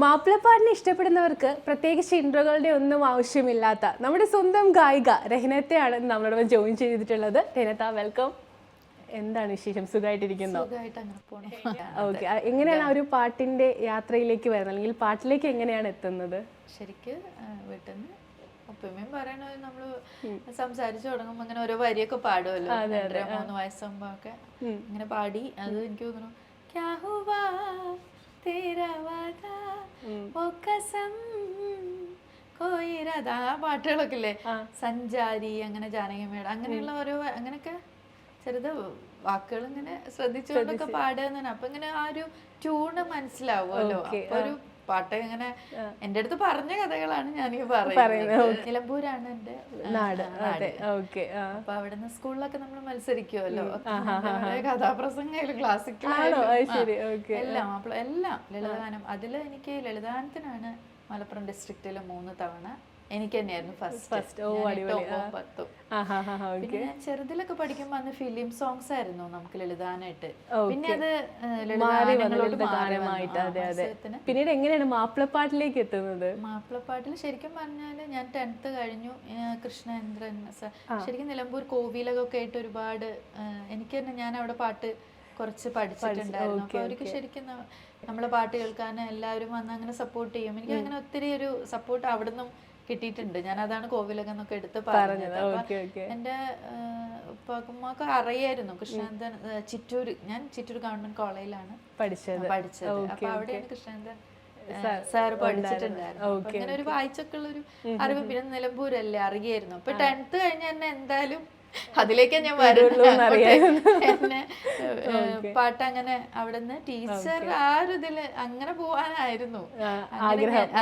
മാപ്പിളപ്പാടിനെ ഇഷ്ടപ്പെടുന്നവർക്ക് പ്രത്യേകിച്ച് ഇൻട്രോകളുടെ ഒന്നും ആവശ്യമില്ലാത്ത നമ്മുടെ സ്വന്തം ഗായിക രഹനത്തെയാണ് നമ്മളോടൊപ്പം ജോയിൻ ചെയ്തിട്ടുള്ളത്. രഹനത്ത വെൽക്കം എന്താണ് വിശേഷം? സുഖമായിട്ടിരിക്കുന്നു? ഓക്കെ എങ്ങനെയാണ് ആ ഒരു പാട്ടിന്റെ യാത്രയിലേക്ക് വരുന്നത്? അല്ലെങ്കിൽ പാട്ടിലേക്ക് എങ്ങനെയാണ് എത്തുന്നത്? ശരിക്ക് വീട്ടിൽ നിന്ന് ഒപ്പമ്മയും പറയണത് നമ്മൾ സംസാരിച്ചു തുടങ്ങുമ്പോ അങ്ങനെ ഓരോ വരിയൊക്കെ പാടുമല്ലോ മൂന്ന് വയസ്സാകുമ്പോ ഒക്കെ ഇങ്ങനെ പാടി. അത് എനിക്ക് തോന്നുന്നു ഓ കോയിരത ആ പാട്ടുകളൊക്കെ ഇല്ലേ സഞ്ചാരി അങ്ങനെ ജാനകിമേട അങ്ങനെയുള്ള ഓരോ അങ്ങനെയൊക്കെ ചെറുത് വാക്കുകൾ ഇങ്ങനെ ശ്രദ്ധിച്ചുകൊണ്ടൊക്കെ പാടുക അപ്പൊ ഇങ്ങനെ ആ ഒരു ട്യൂണ് മനസ്സിലാവുമല്ലോ. ഒരു പാട്ട് ഇങ്ങനെ എന്റെ അടുത്ത് പറഞ്ഞ കഥകളാണ് ഞാൻ പറയുന്നത്. നിലമ്പൂരാണ് എന്റെ നാട്. ഓക്കെ. അപ്പൊ അവിടുന്ന് സ്കൂളിലൊക്കെ നമ്മൾ മത്സരിക്കുമല്ലോ ശരി. ഓക്കെ. എല്ലാം എല്ലാം ലളിതഗാനം. അതിൽ എനിക്ക് ലളിതഗാനത്തിനാണ് മലപ്പുറം ഡിസ്ട്രിക്റ്റിൽ മൂന്ന് തവണ എനിക്ക് തന്നെയായിരുന്നു ഫസ്റ്റ് പത്തും പിന്നെ ഞാൻ ചെറുതിലൊക്കെ പഠിക്കുമ്പോ അന്ന് ഫിലിം സോങ്സ് ആയിരുന്നു നമുക്ക് ലളിതാനായിട്ട്. പിന്നെ അത് ഗാനമായിട്ട് പിന്നീട് എങ്ങനെയാണ് മാപ്പിളപ്പാട്ടിലേക്ക് എത്തുന്നത്? മാപ്പിളപ്പാട്ടിൽ ശരിക്കും പറഞ്ഞാൽ ഞാൻ ടെൻത്ത് കഴിഞ്ഞു. കൃഷ്ണേന്ദ്രൻ ശരിക്കും നിലമ്പൂർ കോവിലകൊക്കെ ആയിട്ട് ഒരുപാട് എനിക്ക് തന്നെ ഞാൻ അവിടെ പാട്ട് കുറച്ച് പഠിച്ചിട്ടുണ്ടായിരുന്നു. അപ്പൊ അവർക്ക് ശരിക്കും നമ്മളെ പാട്ട് കേൾക്കാൻ എല്ലാവരും വന്ന് അങ്ങനെ സപ്പോർട്ട് ചെയ്യും. എനിക്ക് അങ്ങനെ ഒത്തിരി ഒരു സപ്പോർട്ട് അവിടുന്ന് കിട്ടിയിട്ടുണ്ട്. ഞാൻ അതാണ് കോവിലകം എന്നൊക്കെ എടുത്ത് പറഞ്ഞത്. എന്റെ ഉപ്പാക്കുമ്മക്ക് അറിയായിരുന്നു. ചിറ്റൂർ ചിറ്റൂര് ഞാൻ ചിറ്റൂർ ഗവൺമെന്റ് കോളേജിലാണ് പഠിച്ചത്. പഠിച്ചത്. അപ്പൊ അവിടെയാണ് കൃഷ്ണേന്ദ്രൻ സാർ പഠിച്ചിട്ടുണ്ടായിരുന്നു അങ്ങനെ ഒരു വായിച്ചൊക്കെ ഉള്ള ഒരു അറിവ് പിന്നെ നിലമ്പൂരല്ലേ അറിയായിരുന്നു. അപ്പൊ ടെൻത്ത് കഴിഞ്ഞ തന്നെ എന്തായാലും അതിലേക്കാ ഞാൻ വരുള്ളൂ എന്നെ പാട്ട് അങ്ങനെ അവിടുന്ന് ടീച്ചർ ആ ഒരു ഇതിൽ അങ്ങനെ പോവാനായിരുന്നു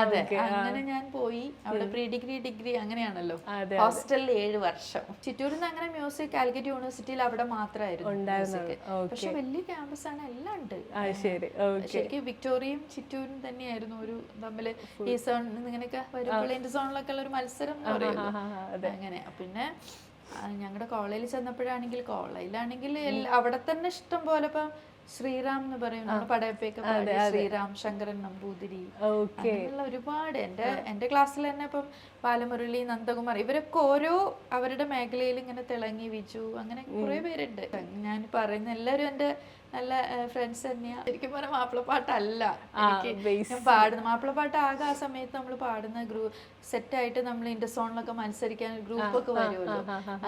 അതെ അങ്ങനെ ഞാൻ പോയി. അവിടെ പ്രീ ഡിഗ്രി ഡിഗ്രി അങ്ങനെയാണല്ലോ. ഹോസ്റ്റലിൽ ഏഴ് വർഷം. ചിറ്റൂരിൽ നിന്ന് അങ്ങനെ മ്യൂസിക് കാലിക്കറ്റ് യൂണിവേഴ്സിറ്റിയിൽ അവിടെ മാത്രമായിരുന്നു. പക്ഷെ വലിയ ക്യാമ്പസ് ആണ് എല്ലാം ഉണ്ട്. ശരിക്കും വിക്ടോറിയയും ചിറ്റൂരും തന്നെയായിരുന്നു ഒരു തമ്മിൽ ഈ സോൺ ഇങ്ങനെയൊക്കെ വരുമ്പോൾ എന്റെ സോണിലൊക്കെ ഉള്ള ഒരു മത്സരം അങ്ങനെ പിന്നെ ഞങ്ങളുടെ കോളേജിൽ ചെന്നപ്പോഴാണെങ്കിൽ കോളേജിലാണെങ്കിൽ അവിടെ തന്നെ ഇഷ്ടം പോലെ ഇപ്പം ശ്രീറാം എന്ന് പറയുന്ന പടയപ്പയൊക്കെ പാടി ശ്രീറാം ശങ്കരൻ നമ്പൂതിരി അങ്ങനെയുള്ള ഒരുപാട് എന്റെ എന്റെ ക്ലാസ്സിൽ തന്നെ ഇപ്പം ബാലമുരളി നന്ദകുമാർ ഇവരൊക്കെ ഓരോ അവരുടെ മേഖലയിൽ ഇങ്ങനെ തിളങ്ങി വിജു അങ്ങനെ കുറെ പേരുണ്ട്. ഞാൻ പറയുന്ന എല്ലാവരും എന്റെ നല്ല ഫ്രണ്ട്സ് തന്നെയാ. ശരിക്കും പറഞ്ഞാൽ മാപ്പിളപ്പാട്ടല്ല. ഞാൻ പാടുന്ന മാപ്പിളപ്പാട്ട് ആകെ ആ സമയത്ത് നമ്മൾ പാടുന്ന ഗ്രൂ സെറ്റായിട്ട് നമ്മൾ ഇൻഡസോണിലൊക്കെ മത്സരിക്കാൻ ഗ്രൂപ്പ് ഒക്കെ വരുമല്ലോ.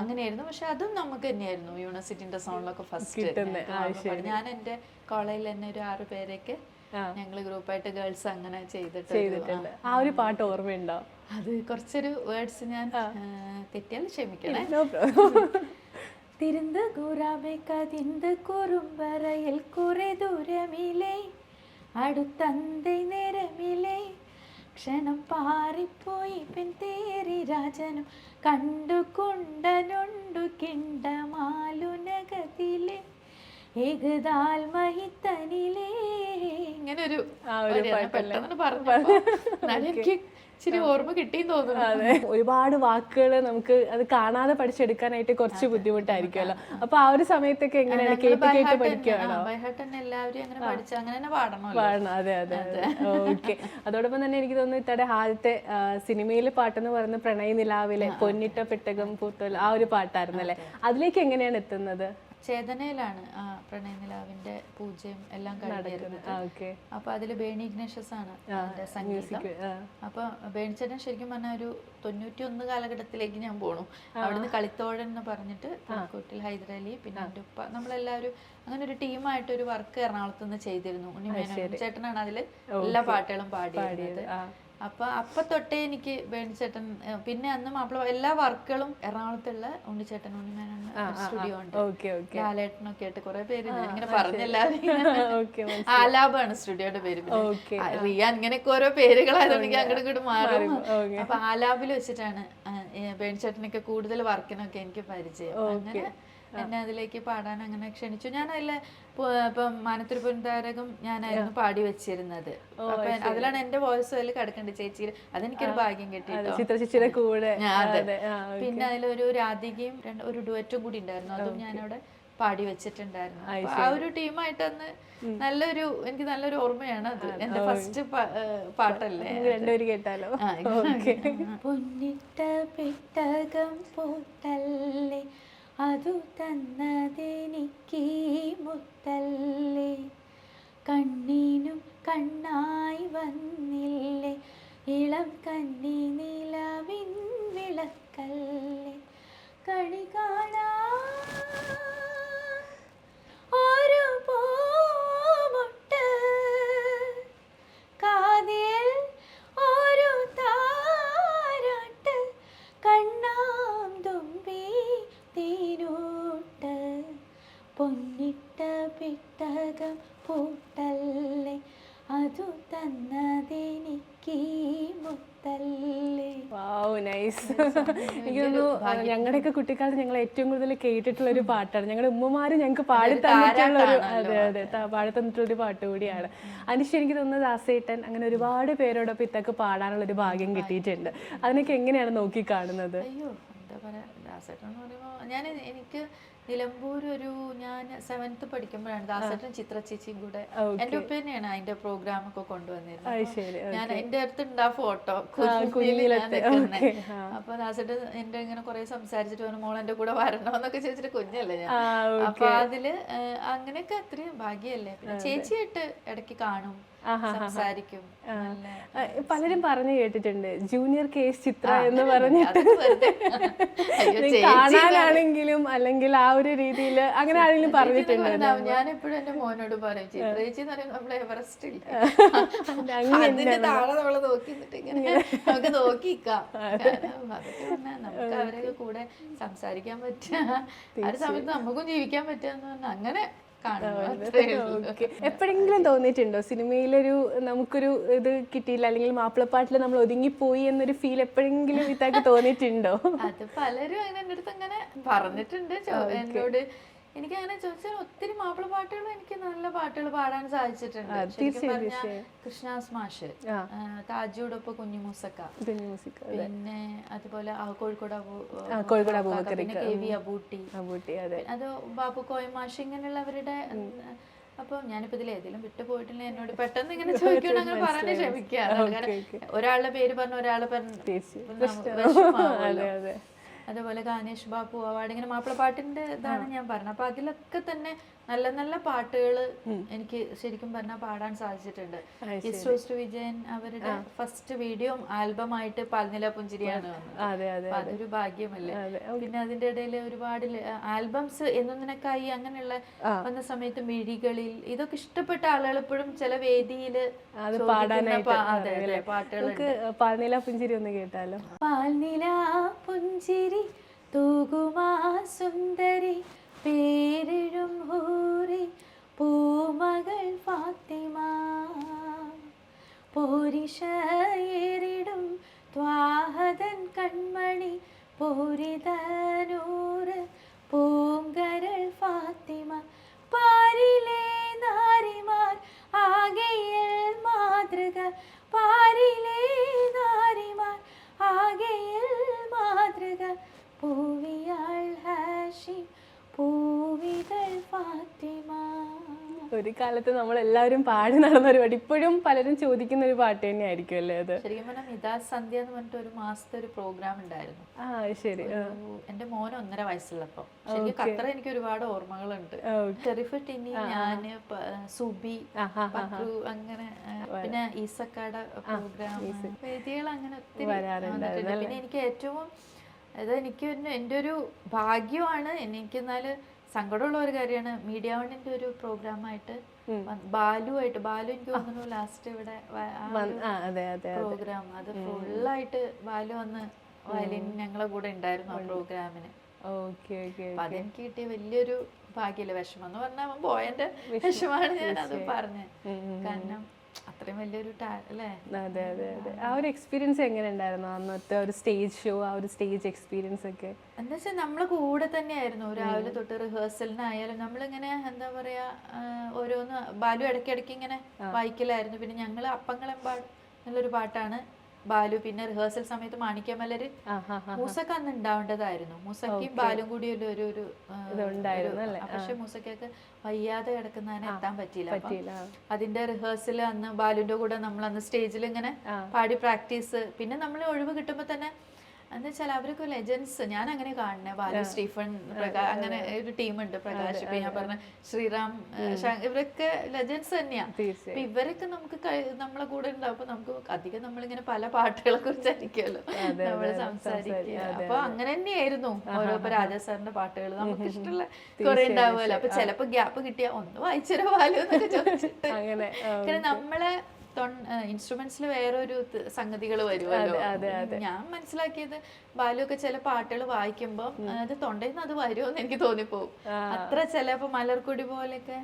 അങ്ങനെയായിരുന്നു. പക്ഷെ അതും നമുക്ക് തന്നെയായിരുന്നു യൂണിവേഴ്സിറ്റി ഇൻഡസോണിലൊക്കെ ഫസ്റ്റ് ഞാൻ എന്റെ കോളേജിൽ തന്നെ ഒരു ആറ് പേരൊക്കെ ഞങ്ങൾ ഗ്രൂപ്പായിട്ട് ഗേൾസ് അങ്ങനെ ചെയ്തിട്ടുണ്ട്. ആ. ഒരു പാട്ട് ഓർമ്മയുണ്ടോ? അത് കുറച്ചൊരു വേർഡ്സ് ഞാൻ തെറ്റിയാൽ ക്ഷമിക്കണേ. നോ പ്രോബ്ലം തിരുന്ത് കൂറാമെ കതിന്ത് കുറുമ്പറയിൽ കുറെ ദൂരമില്ലേ? അടുത്തന്തൈ നേരമില്ലേ? ക്ഷണം പാറിപ്പോയി പിൻ തേറി രാജനും കണ്ടു കുണ്ടനുണ്ടു കിണ്ടമാലുനകത്തിലെ ഏകതാൽ മഹിത്തനിലേ ഇങ്ങനെ ഒരു പെട്ടെന്ന് പറഞ്ഞു. എനിക്ക് ഇച്ചിരി ഓർമ്മ കിട്ടിയെന്ന് തോന്നുന്നു. അതെ. ഒരുപാട് വാക്കുകൾ നമുക്ക് അത് കാണാതെ പഠിച്ചെടുക്കാനായിട്ട് കുറച്ച് ബുദ്ധിമുട്ടായിരിക്കുമല്ലോ. അപ്പൊ ആ ഒരു സമയത്തൊക്കെ എങ്ങനെയാണ്? കേട്ട് കേട്ട് പഠിക്കുകയാണോ പാടണം. അതെ അതെ അതെ. ഓക്കെ. അതോടൊപ്പം തന്നെ എനിക്ക് തോന്നുന്നു ഇത്തടെ ആദ്യത്തെ സിനിമയിലെ പാട്ടെന്ന് പറയുന്ന പ്രണയ നിലാവിലെ പൊന്നിട്ട പെട്ടകം പൂത്തൽ ആ ഒരു പാട്ടായിരുന്നല്ലേ? അതിലേക്ക് എങ്ങനെയാണ് എത്തുന്നത്? ചേതനയിലാണ് ആ പ്രണയനിലാവിന്റെ പൂജയും എല്ലാം കഴിഞ്ഞിരുന്നത്. അപ്പൊ അതിൽ ബേണി ഇഗ്നേഷ്യസ് ആണ് അതിന്റെ സംഗീതം. അപ്പൊ ബേണിച്ചേട്ടൻ ശരിക്കും പറഞ്ഞ ഒരു തൊണ്ണൂറ്റി ഒന്ന് കാലഘട്ടത്തിലേക്ക് ഞാൻ പോണു. അവിടുന്ന് കളിത്തോഴൻ എന്ന് പറഞ്ഞിട്ട് പുൽക്കൂട്ടിൽ ഹൈദരാലി പിന്നെ എന്റെ ഉപ്പ നമ്മളെല്ലാവരും അങ്ങനെ ഒരു ടീമായിട്ട് ഒരു വർക്ക് എറണാകുളത്ത് നിന്ന് ചെയ്തിരുന്നു. ഉണ്ണിമേനോൻ ചേട്ടനാണ് അതിൽ എല്ലാ പാട്ടുകളും പാടിയത് അപ്പൊ അപ്പൊ തൊട്ടേ എനിക്ക് ബേണിച്ചേട്ടൻ പിന്നെ അന്ന് മാപ്പിള എല്ലാ വർക്കുകളും എറണാകുളത്തുള്ള ഉണ്ണിച്ചേട്ടൻ ഉണ്ണിമേനാണ് സ്റ്റുഡിയോ ഉണ്ട്. ലാലേട്ടനൊക്കെ ആയിട്ട് കുറെ പേര് ഇങ്ങനെ പറഞ്ഞെല്ലാവരും ഓക്കെ ആലാബാണ് സ്റ്റുഡിയോയുടെ പേര് റിയ ഇങ്ങനെയൊക്കെ ഓരോ പേരുകളായതുകൊണ്ട് എനിക്ക് അങ്ങോട്ട് ഇങ്ങോട്ട് മാറും. അപ്പൊ ആലാബിൽ വെച്ചിട്ടാണ് ബേണിച്ചേട്ടനൊക്കെ കൂടുതൽ വർക്കിനൊക്കെ എനിക്ക് പരിചയം. അങ്ങനെ എന്നെ അതിലേക്ക് പാടാൻ അങ്ങനെ ക്ഷണിച്ചു. ഞാൻ അതിലെ ഇപ്പം മാനത്തിരി പൊൻതാരകം ഞാനായിരുന്നു പാടി വെച്ചിരുന്നത്. അപ്പൊ അതിലാണ് എന്റെ വോയിസ് അതിൽ കിടക്കേണ്ടത് ചേച്ചി അതെനിക്കൊരു ഭാഗ്യം കിട്ടിയിട്ടുണ്ട് കൂടെ. പിന്നെ അതിലൊരു രാധികയും രണ്ട് ഒരു ഡുവറ്റും കൂടി ഉണ്ടായിരുന്നു. അതും ഞാനവിടെ പാടി വെച്ചിട്ടുണ്ടായിരുന്നു. ആ ഒരു ടീമായിട്ട് അന്ന് നല്ലൊരു എനിക്ക് നല്ലൊരു ഓർമ്മയാണ് അത്. എന്റെ ഫസ്റ്റ് പാട്ടല്ലേ രണ്ടുപേര് കേട്ടാലോ? പൊന്നിട്ട പെട്ടകം പോട്ടല്ലേ അതു തന്നതെനിക്ക് മുത്തല്ലേ. കണ്ണിനും കണ്ണായി വന്നില്ലേ. ഇളം കന്നി തന്നതെനിക്ക് നൈസ്. എനിക്ക് തോന്നുന്നു ഞങ്ങളുടെയൊക്കെ കുട്ടിക്കാലത്ത് ഞങ്ങൾ ഏറ്റവും കൂടുതൽ കേട്ടിട്ടുള്ള ഒരു പാട്ടാണ്. ഞങ്ങളുടെ ഉമ്മമാർ ഞങ്ങൾക്ക് പാടി തന്നിട്ടുള്ള ഒരു അതെ അതെ പാടി തന്നിട്ടുള്ള ഒരു പാട്ട് കൂടിയാണ്. അതിനുശേഷം എനിക്ക് തോന്നുന്നത് ദാസേട്ടൻ അങ്ങനെ ഒരുപാട് പേരോടൊപ്പം ഇത്തൊക്കെ പാടാനുള്ള ഒരു ഭാഗ്യം. കിട്ടിയിട്ടുണ്ട്. അതിനൊക്കെ എങ്ങനെയാണ് നോക്കി കാണുന്നത്? അയ്യോ എന്താ പറയാ ദാസേട്ടൻ എന്ന് പറയുമ്പോൾ ഞാൻ എനിക്ക് നിലമ്പൂർ ഒരു ഞാൻ സെവൻത്ത് പഠിക്കുമ്പോഴാണ് ദാസേട്ടൻ ചിത്ര ചേച്ചിയും കൂടെ എന്റെ ഒപ്പം തന്നെയാണ് അതിന്റെ പ്രോഗ്രാം ഒക്കെ കൊണ്ടുവന്നിരുന്നത്. ഞാൻ എന്റെ അടുത്തുണ്ട് ആ ഫോട്ടോ okay, അപ്പൊ ദാസേട്ടൻ എന്റെ ഇങ്ങനെ കുറെ സംസാരിച്ചിട്ട് പറഞ്ഞു മോൾ എന്റെ കൂടെ വരണമെന്നൊക്കെ ചോദിച്ചിട്ട് കുഞ്ഞല്ലേ ഞാൻ. അപ്പൊ അതിൽ അങ്ങനെയൊക്കെ അത്രയും ഭാഗ്യല്ലേ. പിന്നെ ചേച്ചിയായിട്ട് ഇടയ്ക്ക് കാണും. സംസാരിക്കും. പലരും പറഞ്ഞു കേട്ടിട്ടുണ്ട്. ജൂനിയർ കേസ് ചിത്ര എന്ന് പറഞ്ഞിട്ട്. കാണാനാണെങ്കിലും അല്ലെങ്കിൽ ആ ഒരു രീതിയിൽ അങ്ങനെ ആരെങ്കിലും പറഞ്ഞിട്ടുണ്ട് ഞാൻ എപ്പോഴും എന്റെ മോനോട് പറയും ചിത്രേച്ചി എന്ന് പറയുമ്പോൾ നമ്മളെ എവറസ്റ്റ് ഇല്ല? അങ്ങനെ അതിന്റെ താഴെ നമ്മൾ നോക്കി ഇങ്ങനെ നമുക്ക് നോക്കിക്കാം. നമുക്ക് അവരൊക്കെ കൂടെ സംസാരിക്കാൻ പറ്റുക. ആ ഒരു സമയത്ത് നമുക്കും ജീവിക്കാൻ പറ്റുക എന്ന് പറഞ്ഞാൽ അങ്ങനെ എപ്പോഴെങ്കിലും തോന്നിയിട്ടുണ്ടോ? സിനിമയിലൊരു നമുക്കൊരു ഇത് കിട്ടിയില്ല അല്ലെങ്കിൽ മാപ്പിളപ്പാട്ടിൽ നമ്മൾ ഒതുങ്ങിപ്പോയി എന്നൊരു ഫീൽ എപ്പോഴെങ്കിലും ഇതാക്കി തോന്നിയിട്ടുണ്ടോ? അത് പലരും അങ്ങനെ എന്റെ അടുത്ത് അങ്ങനെ പറഞ്ഞിട്ടുണ്ട്. എന്നോട് എനിക്ക് അങ്ങനെ ചോദിച്ചാൽ ഒത്തിരി മാപ്പിള പാട്ടുകൾ എനിക്ക് നല്ല പാട്ടുകൾ പാടാൻ സാധിച്ചിട്ടുണ്ട്. കൃഷ്ണാസ് മാഷ് കുഞ്ഞുമൂസക്ക കുഞ്ഞു മ്യൂസിക് പിന്നെ അതുപോലെ കോഴിക്കോട് പിന്നെ കെ വി അബൂട്ടി. അബൂട്ടി അതെ. ബാബു കോയമാഷ് ഇങ്ങനെയുള്ളവരുടെ അപ്പൊ ഞാനിപ്പോ ഇതിൽ ഏതെങ്കിലും വിട്ടു പോയിട്ടില്ല എന്നോട് പെട്ടെന്ന് ഇങ്ങനെ ചോദിക്കണം അങ്ങനെ പറഞ്ഞ് ക്ഷമിക്കുക കാരണം ഒരാളുടെ പേര് പറഞ്ഞ ഒരാളെ പറഞ്ഞു അതുപോലെ ഗാനേഷ് ബാപ്പു അവാർഡ് ഇങ്ങനെ മാപ്പിളപ്പാട്ടിന്റെ ഇതാണ് ഞാൻ പറഞ്ഞത്. അപ്പൊ അതിലൊക്കെ തന്നെ നല്ല നല്ല പാട്ടുകൾ എനിക്ക് ശരിക്കും പറഞ്ഞാൽ പാടാൻ സാധിച്ചിട്ടുണ്ട്. ഇസ്റ്റോസ്റ്റ് വിജയൻ അവരുടെ ഫസ്റ്റ് വീഡിയോ ആൽബമായിട്ട് പാൽനില പുഞ്ചിരിയാണ് വന്നത്. അതൊരു ഭാഗ്യമല്ലേ. പിന്നെ അതിന്റെ ഇടയിൽ ഒരുപാട് ആൽബംസ് എന്നൊന്നിനൊക്കായി അങ്ങനെയുള്ള വന്ന സമയത്ത് മിഴികളിൽ ഇതൊക്കെ ഇഷ്ടപ്പെട്ട ആളുകൾ എപ്പോഴും ചില വേദിയിൽ പാടാനായിട്ട് പാട്ടുകൾ പാൽനില പുഞ്ചിരി ഒന്ന് കേട്ടാലോ? പാൽനില പുഞ്ചിരി തൂകുമാ സുന്ദരി ഒരു കാലത്ത് നമ്മൾ എല്ലാവരും പാടി നടന്ന ഒരു പാട്ട് ഇപ്പോഴും പലരും ചോദിക്കുന്ന ഒരു പാട്ട് തന്നെയായിരിക്കും അല്ലേ അത്? ശരിക്കും പറഞ്ഞാൽ മിതാ സന്ധ്യ എന്ന് പറഞ്ഞിട്ട് ഒരു മാസത്തെ ഒരു പ്രോഗ്രാം ഉണ്ടായിരുന്നു. ആ ശരി. എന്റെ മോൻ ഒന്നര വയസ്സുള്ളപ്പോ. ഖത്തർ എനിക്ക് ഒരുപാട് ഓർമ്മകളുണ്ട്. ഷെറിഫ് ടിനി ഞാൻ സുബി അങ്ങനെ പിന്നെ ഈസക്കാട പ്രോഗ്രാം വേദികൾ അങ്ങനെ ഒത്തിരി പിന്നെ എനിക്ക് ഏറ്റവും അതായത് എനിക്ക് എന്റെ ഒരു ഭാഗ്യമാണ്. എനിക്ക് എന്നാൽ സങ്കടമുള്ള ഒരു കാര്യമാണ്. മീഡിയ വണ്ണിന്റെ ഒരു പ്രോഗ്രാമായിട്ട് ബാലുവായിട്ട് ബാലു എനിക്ക് തോന്നുന്നു ലാസ്റ്റ് ഇവിടെ പ്രോഗ്രാം അത് ഫുള്ളായിട്ട് ബാലു വന്ന് വയലിൻ ഞങ്ങളെ കൂടെ ഉണ്ടായിരുന്നു ആ പ്രോഗ്രാമിന് അതെനിക്ക് കിട്ടിയ വലിയൊരു ഭാഗ്യല്ലേ. വിഷമം എന്ന് പറഞ്ഞാൽ പോയന്റെ വിഷമാണ് ഞാൻ അത് പറഞ്ഞത്. കാരണം അത്രയും വലിയൊരു അല്ലേ? അതെ അതെ അതെ. ആ ഒരു എക്സ്പീരിയൻസ് എങ്ങനെ ഉണ്ടായിരുന്നു അന്നത്തെ ഒരു സ്റ്റേജ് ഷോ ആ ഒരു സ്റ്റേജ് എക്സ്പീരിയൻസ് ഒക്കെ? എന്താ വെച്ചാൽ നമ്മളെ കൂടെ തന്നെയായിരുന്നു. രാവിലെ തൊട്ട് റിഹേഴ്സലിനായാലും നമ്മളിങ്ങനെ എന്താ പറയാ ഓരോന്ന് ബാലു ഇടയ്ക്കിടയ്ക്ക് ഇങ്ങനെ വായിക്കലായിരുന്നു. പിന്നെ ഞങ്ങൾ അപ്പങ്ങളെമ്പാട് നല്ലൊരു പാട്ടാണ് ബാലു പിന്നെ റിഹേഴ്സൽ സമയത്ത് മാണിക്യമലര് മൂസക്ക് അന്ന് ഉണ്ടാവേണ്ടതായിരുന്നു മൂസക്കും ബാലും കൂടി ഒരു ഒരു പക്ഷെ മൂസക്കൊക്കെ വയ്യാതെ കിടക്കുന്നതിന് എത്താൻ പറ്റിയില്ല. അതിന്റെ റിഹേഴ്സൽ അന്ന് ബാലുവിന്റെ കൂടെ നമ്മൾ അന്ന് സ്റ്റേജിൽ ഇങ്ങനെ പാടി പ്രാക്ടീസ് പിന്നെ നമ്മൾ ഒഴിവ് കിട്ടുമ്പോൾ തന്നെ എന്ന് വെച്ചാൽ അവരൊക്കെ ലെജൻസ് ഞാൻ അങ്ങനെ കാണുന്നത് ബാലു സ്റ്റീഫൻ അങ്ങനെ ഒരു ടീമുണ്ട് പ്രകാശ്. ഇപ്പൊ ഞാൻ പറഞ്ഞ ശ്രീറാം ഇവരൊക്കെ ലെജൻസ് തന്നെയാണ്. അപ്പൊ ഇവരൊക്കെ നമുക്ക് നമ്മളെ കൂടെ ഉണ്ടാവുമ്പോൾ നമുക്ക് അധികം നമ്മളിങ്ങനെ പല പാട്ടുകളെ കുറിച്ചായിരിക്കുമല്ലോ നമ്മൾ സംസാരിക്കുക. അപ്പൊ അങ്ങനെ തന്നെയായിരുന്നു. ഓരോ ഇപ്പൊ രാജാ സാറിന്റെ പാട്ടുകൾ നമുക്ക് ഇഷ്ടമുള്ള കുറെ ഉണ്ടാവുമല്ലോ. അപ്പൊ ചിലപ്പോ ഗ്യാപ്പ് കിട്ടിയ ഒന്ന് വായിച്ചു ബാലു എന്നൊക്കെ ചോദിച്ചിട്ട്. നമ്മളെ ഇൻസ്ട്രുമെന്റ്സിൽ വേറൊരു സംഗതികൾ വരുമല്ലോ ഞാൻ മനസ്സിലാക്കിയത് ബാലുവൊക്കെ ചില പാട്ടുകൾ വായിക്കുമ്പോ അത് തൊണ്ടയിൽ നിന്ന് അത് വരുമെന്ന് എനിക്ക് തോന്നിപ്പോവും. അത്ര ചിലപ്പോ മലർക്കൊടി പോലെയൊക്കെ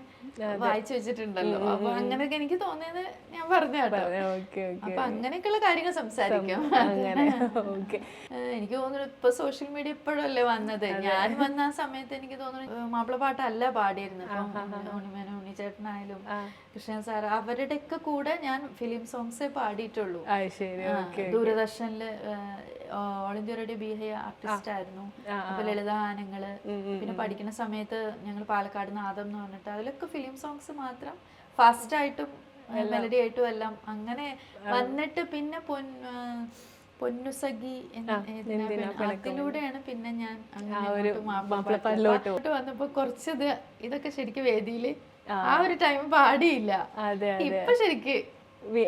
വായിച്ചു വെച്ചിട്ടുണ്ടല്ലോ. അപ്പൊ അങ്ങനെയൊക്കെ എനിക്ക് തോന്നിയത് ഞാൻ പറഞ്ഞു? കേട്ടോ അപ്പൊ അങ്ങനെയൊക്കെയുള്ള കാര്യങ്ങൾ സംസാരിക്കും. എനിക്ക് തോന്നുന്നു ഇപ്പൊ സോഷ്യൽ മീഡിയ ഇപ്പോഴല്ലേ വന്നത്? ഞാൻ വന്ന ആ സമയത്ത് എനിക്ക് തോന്നുന്നു മാപ്പിള പാട്ടല്ല പാടിയിരുന്നത്. ഉണ്ണിമേനോ ചേട്ടനായാലും കൃഷ്ണൻ സാർ അവരുടെ ഒക്കെ കൂടെ ഞാൻ ഫിലിം സോങ്സേ പാടിയിട്ടുള്ളൂ. ദൂരദർശനിൽ All India Radio B high artist ആയിരുന്നു. അപ്പൊ ലളിതഗാനങ്ങൾ പിന്നെ പഠിക്കുന്ന സമയത്ത് ഞങ്ങൾ പാലക്കാട് നാദം എന്ന് പറഞ്ഞിട്ട് അതിലൊക്കെ ഫിലിം സോങ്സ് മാത്രം ഫാസ്റ്റ് ആയിട്ടും മെലഡി ആയിട്ടും എല്ലാം അങ്ങനെ വന്നിട്ട് പിന്നെ പൊൻ പൊന്നുസഖി അതിലൂടെയാണ് പിന്നെ ഞാൻ അങ്ങോട്ട് വന്നപ്പോ കുറച്ച് ഇതൊക്കെ ശരിക്കും വേദിയിൽ ആ. ഒരു ടൈം പാടിയില്ല. അതെ ഇപ്പൊ ശരിക്ക്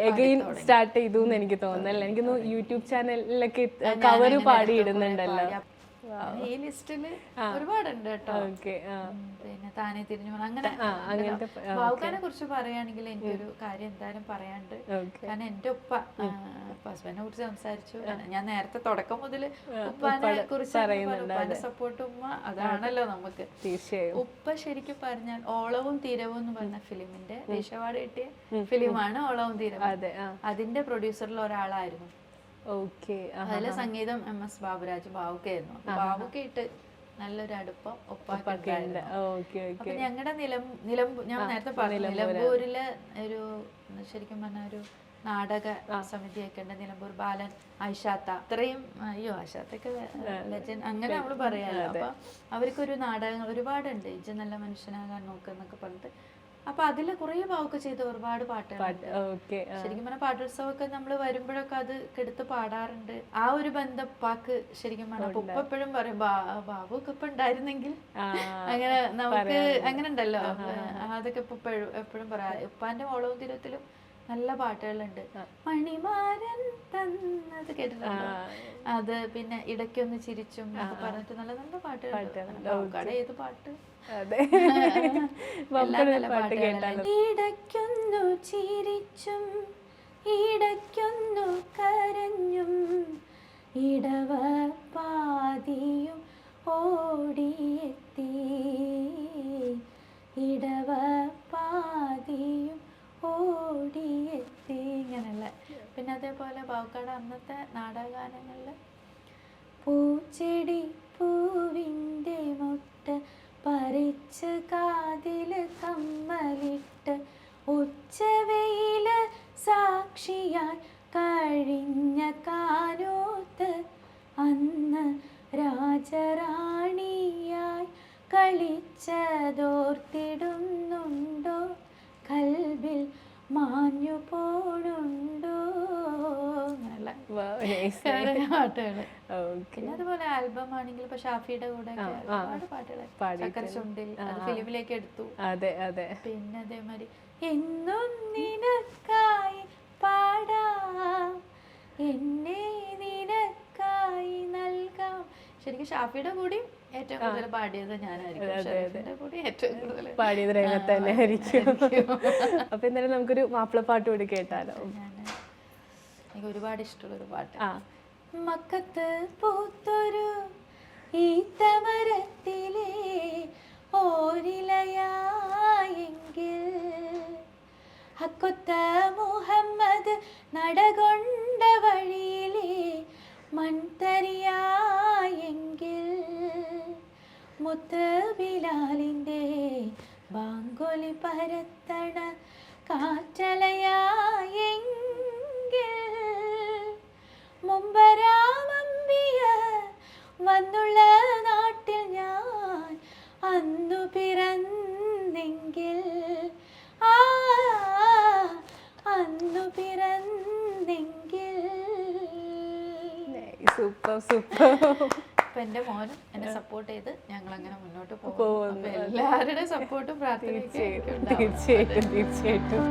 അഗൈൻ സ്റ്റാർട്ട് ചെയ്തു എന്ന് എനിക്ക് തോന്നുന്നല്ലേ എനിക്ക് യൂട്യൂബ് ചാനലിലൊക്കെ കവർ പാടി. ഇടുന്നുണ്ടല്ലോ ഈ ലിസ്റ്റിൽ ഒരുപാടുണ്ട് കേട്ടോ. പിന്നെ താനെ തിരിഞ്ഞു അങ്ങനെ ബാബുക്കാനെ കുറിച്ച് പറയുകയാണെങ്കിൽ എനിക്കൊരു കാര്യം എന്തായാലും പറയാണ്ട് കാരണം എന്റെ ഉപ്പ ഹസ്ബൻഡിനെ കുറിച്ച് സംസാരിച്ചു. ഞാൻ നേരത്തെ തുടക്കം മുതൽ ഉപ്പാനെ കുറിച്ച് ഉപ്പാന്റെ സപ്പോർട്ട് ഉമ്മ അതാണല്ലോ നമുക്ക്. ഉപ്പ ശരിക്കും പറഞ്ഞാൽ ഓളവും തീരവും എന്ന് പറഞ്ഞ ഫിലിമിന്റെ ദേശവാട് കിട്ടിയ ഫിലിമാണ് ഓളവും തീരവും. അതിന്റെ പ്രൊഡ്യൂസറിൽ ഒരാളായിരുന്നു. അതിലെ സംഗീതം എം എസ് ബാബുരാജ് ബാബുക്കായിരുന്നു ബാബുക്കായിട്ട് നല്ലൊരു അടുപ്പം ഓക്കെ അപ്പൊ ഞങ്ങളുടെ നിലം നിലമ്പൂർ ഞാൻ നേരത്തെ പറഞ്ഞു നിലമ്പൂരിലെ ഒരു ശരിക്കും പറഞ്ഞ ഒരു നാടക സമിതിയൊക്കെ ഉണ്ട് നിലമ്പൂർ ബാലൻ ഐഷാത്ത അത്രയും അയ്യോ ഐഷാത്തൊക്കെ ലെജൻഡ് അങ്ങനെ നമ്മൾ പറയാലോ. അപ്പൊ അവർക്കൊരു നാടകങ്ങൾ ഒരുപാടുണ്ട്. ഇജ്ജ് നല്ല മനുഷ്യനാകാൻ നോക്കുന്നൊക്കെ പറഞ്ഞിട്ട് അപ്പൊ അതിൽ കുറേ പാവൊക്കെ ചെയ്ത ഒരുപാട് പാട്ടുകൾ ശരിക്കും പറഞ്ഞാൽ പാട്ടോത്സവമൊക്കെ നമ്മൾ വരുമ്പോഴൊക്കെ അത് എടുത്ത് പാടാറുണ്ട്. ആ ഒരു ബന്ധം പാക്ക് ശരിക്കും പറഞ്ഞാൽ ഉപ്പ എപ്പോഴും പറയും "ബാ- ബാബു ഒക്കെ ഇപ്പൊ ഉണ്ടായിരുന്നെങ്കിൽ അങ്ങനെ നമുക്ക് അങ്ങനെ ഉണ്ടല്ലോ. അതൊക്കെ ഇപ്പൊ എപ്പോഴും പറയാ. ഉപ്പാന്റെ മോളവും തിരത്തിലും നല്ല പാട്ടുകളുണ്ട്. മണിമാരൻ തന്നത് കേട്ടിട്ടുണ്ടോ? അത് പിന്നെ ഇടയ്ക്കൊന്ന് ചിരിച്ചും പറഞ്ഞിട്ട് നല്ല നല്ല പാട്ടുകളുണ്ട്. ഏത് പാട്ട്. ഇടയ്ക്കൊന്നു ചിരിച്ചും ഇടയ്ക്കൊന്നു കരഞ്ഞും ഇടവ പാതിയും ഓടിയെത്തി. ഇടവ പാതിയും ഓടിയെത്തി. ഇങ്ങനെയുള്ള പിന്നെ അതേപോലെ ബാവുക്കാട് അന്നത്തെ നാടകഗാനങ്ങളിൽ പൂച്ചെടി പൂവിന്റെ മുട്ട പറിച്ച് കാതിൽ കമ്മലിട്ട് ഉച്ചവെയിൽ സാക്ഷിയായി കഴിഞ്ഞ കാലോത്ത് അന്ന് രാജറാണിയായി കളിച്ചതോർത്തിടുന്നുണ്ടോ കൽവിൽ മാഞ്ഞു പോണുണ്ടോ നല്ല പിന്നെ അതുപോലെ ആൽബം ആണെങ്കിൽ ഇപ്പൊ ഷാഫിയുടെ കൂടെ ഒരുപാട് പാട്ടുകൾ അത് ഫിലിമിലേക്ക് എടുത്തു. അതെ അതെ. പിന്നെ അതേമാതിരി എന്നും നിനക്കായി പാടാം. എന്നെ നിനക്കായി നൽകാം. ശരിക്കും ഷാഫിയുടെ കൂടി ഏറ്റവും കൂടുതൽ പാടിയത് ഞാനായിരിക്കും. പാടിയത് രംഗത്ത് തന്നെ ആയിരിക്കും. അപ്പൊ എന്തായാലും നമുക്കൊരു മാപ്പിളപ്പാട്ട് കൂടി കേട്ടാലോ? എനിക്ക് ഒരുപാട് ഇഷ്ടമുള്ള ഒരു പാട്ട് മക്കത്ത് പൂത്തൊരു ഈത്തമരത്തിലെ എന്നുള്ള നാട്ടിൽ ഞാൻ അന്നു പിറന്നെങ്കിൽ. ആ അന്നു പിറന്നെങ്കിൽ. സൂപ്പർ സൂപ്പർ അപ്പം എന്റെ മോനും എന്നെ സപ്പോർട്ട് ചെയ്ത് ഞങ്ങൾ അങ്ങനെ മുന്നോട്ട് പോകും എല്ലാവരുടെയും സപ്പോർട്ടും പ്രാർത്ഥിക്കും തീർച്ചയായിട്ടും തീർച്ചയായിട്ടും.